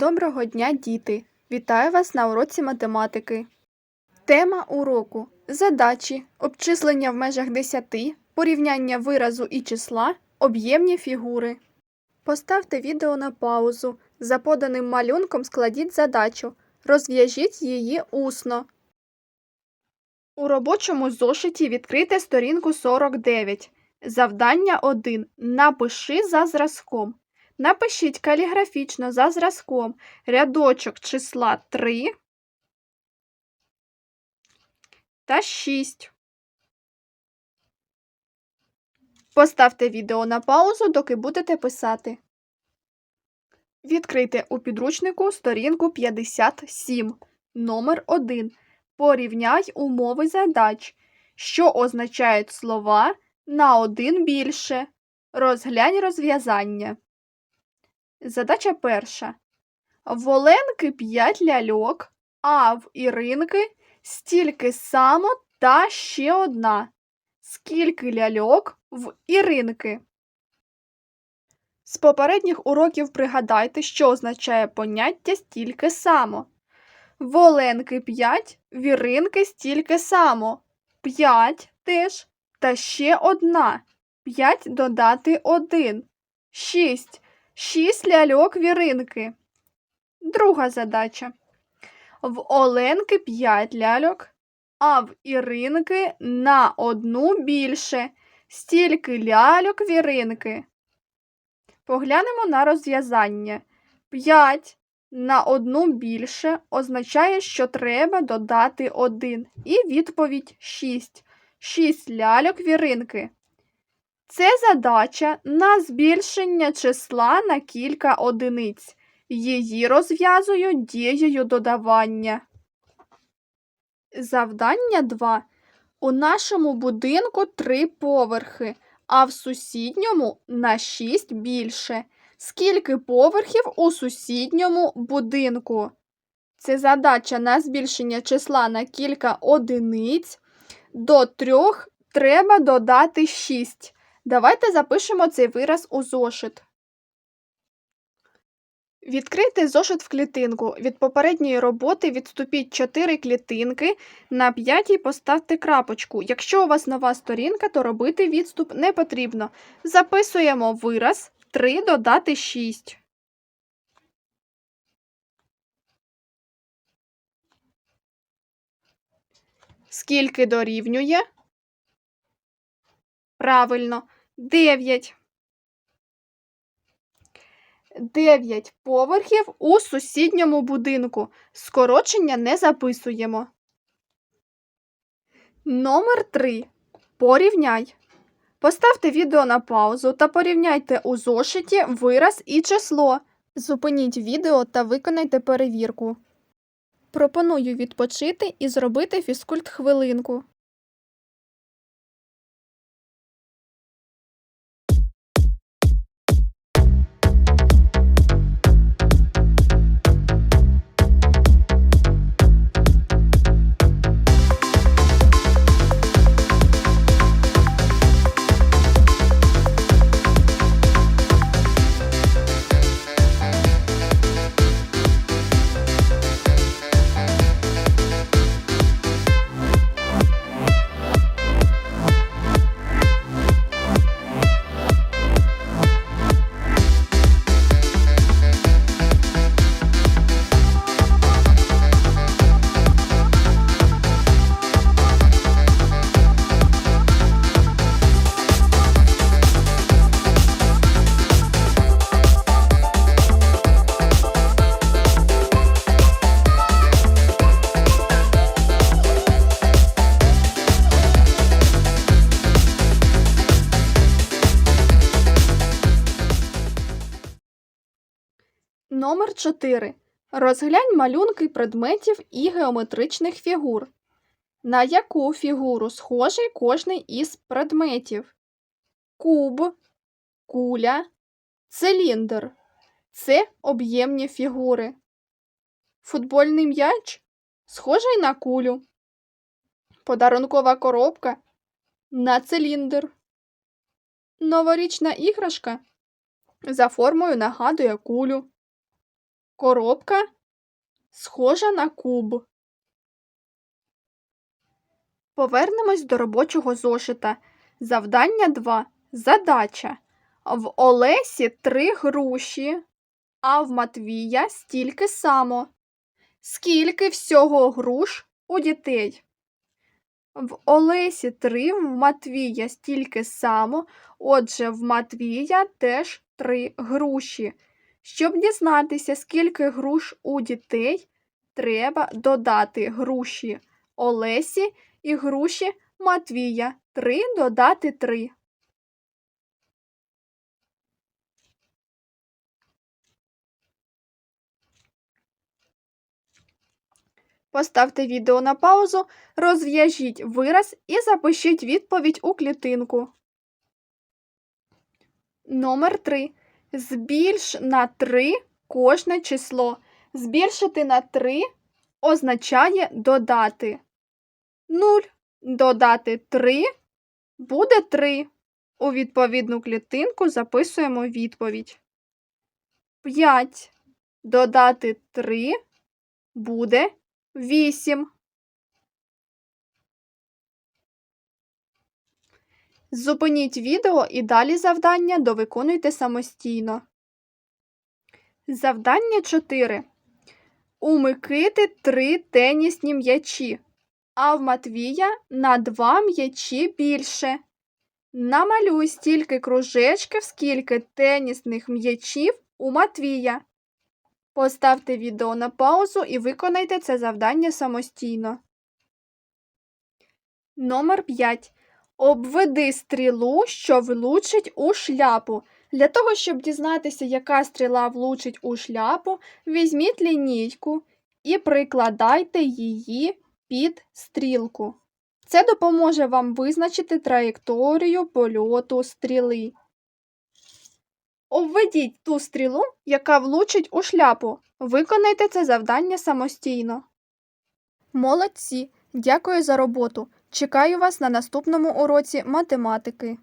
Доброго дня, діти! Вітаю вас на уроці математики. Тема уроку задачі, обчислення в межах 10, порівняння виразу і числа, об'ємні фігури. Поставте відео на паузу. За поданим малюнком складіть задачу. Розв'яжіть її усно. У робочому зошиті відкрийте сторінку 49. Завдання 1. Напиши за зразком. Напишіть каліграфічно за зразком рядочок числа 3 та 6. Поставте відео на паузу, доки будете писати. Відкрийте у підручнику сторінку 57, номер 1. Порівняй умови задач, що означають слова на один більше. Розглянь розв'язання. Задача перша. В Оленки 5 ляльок, а в Іринки стільки само та ще одна. Скільки ляльок в Іринки? З попередніх уроків пригадайте, що означає поняття стільки само. В Оленки 5, в Іринки стільки само. 5 теж та ще одна. 5 додати 1. 6. 6 ляльок віринки. Друга задача. В Оленки 5 ляльок, а в Іринки на одну більше. Стільки ляльок віринки. Поглянемо на розв'язання. 5 на одну більше означає, що треба додати 1. І відповідь 6. 6 ляльок віринки. Це задача на збільшення числа на кілька одиниць. Її розв'язую дією додавання. Завдання 2. У нашому будинку три поверхи, а в сусідньому на 6 більше. Скільки поверхів у сусідньому будинку? Це задача на збільшення числа на кілька одиниць. До трьох треба додати 6. Давайте запишемо цей вираз у зошит. Відкрийте зошит в клітинку. Від попередньої роботи відступіть 4 клітинки, на п'ятій поставте крапочку. Якщо у вас нова сторінка, то робити відступ не потрібно. Записуємо вираз 3 додати 6. Скільки дорівнює? Правильно, 9. 9 поверхів у сусідньому будинку. Скорочення не записуємо. Номер 3. Порівняй. Поставте відео на паузу та порівняйте у зошиті вираз і число. Зупиніть відео та виконайте перевірку. Пропоную відпочити і зробити фізкульт хвилинку. Номер 4. Розглянь малюнки предметів і геометричних фігур. На яку фігуру схожий кожний із предметів? Куб, куля, циліндр. Це об'ємні фігури. Футбольний м'яч схожий на кулю. Подарункова коробка на циліндр. Новорічна іграшка за формою нагадує кулю. Коробка схожа на куб. Повернемось до робочого зошита. Завдання 2. Задача. В Олесі три груші, а в Матвія стільки само. Скільки всього груш у дітей? В Олесі три, в Матвія стільки само, отже, в Матвія теж три груші. Щоб дізнатися, скільки груш у дітей, треба додати груші Олесі і груші Матвія. Три додати три. Поставте відео на паузу, розв'яжіть вираз і запишіть відповідь у клітинку. Номер 3. Збільш на 3 кожне число. Збільшити на 3 означає додати. 0 додати 3 буде 3. У відповідну клітинку записуємо відповідь. 5 додати 3 буде 8. Зупиніть відео і далі завдання довиконуйте самостійно. Завдання 4. У Микити три тенісні м'ячі, а в Матвія на два м'ячі більше. Намалюй стільки кружечків, скільки тенісних м'ячів у Матвія. Поставте відео на паузу і виконайте це завдання самостійно. Номер 5. Обведи стрілу, що влучить у шляпу. Для того, щоб дізнатися, яка стріла влучить у шляпу, візьміть лінійку і прикладайте її під стрілку. Це допоможе вам визначити траєкторію польоту стріли. Обведіть ту стрілу, яка влучить у шляпу. Виконайте це завдання самостійно. Молодці! Дякую за роботу! Чекаю вас на наступному уроці математики.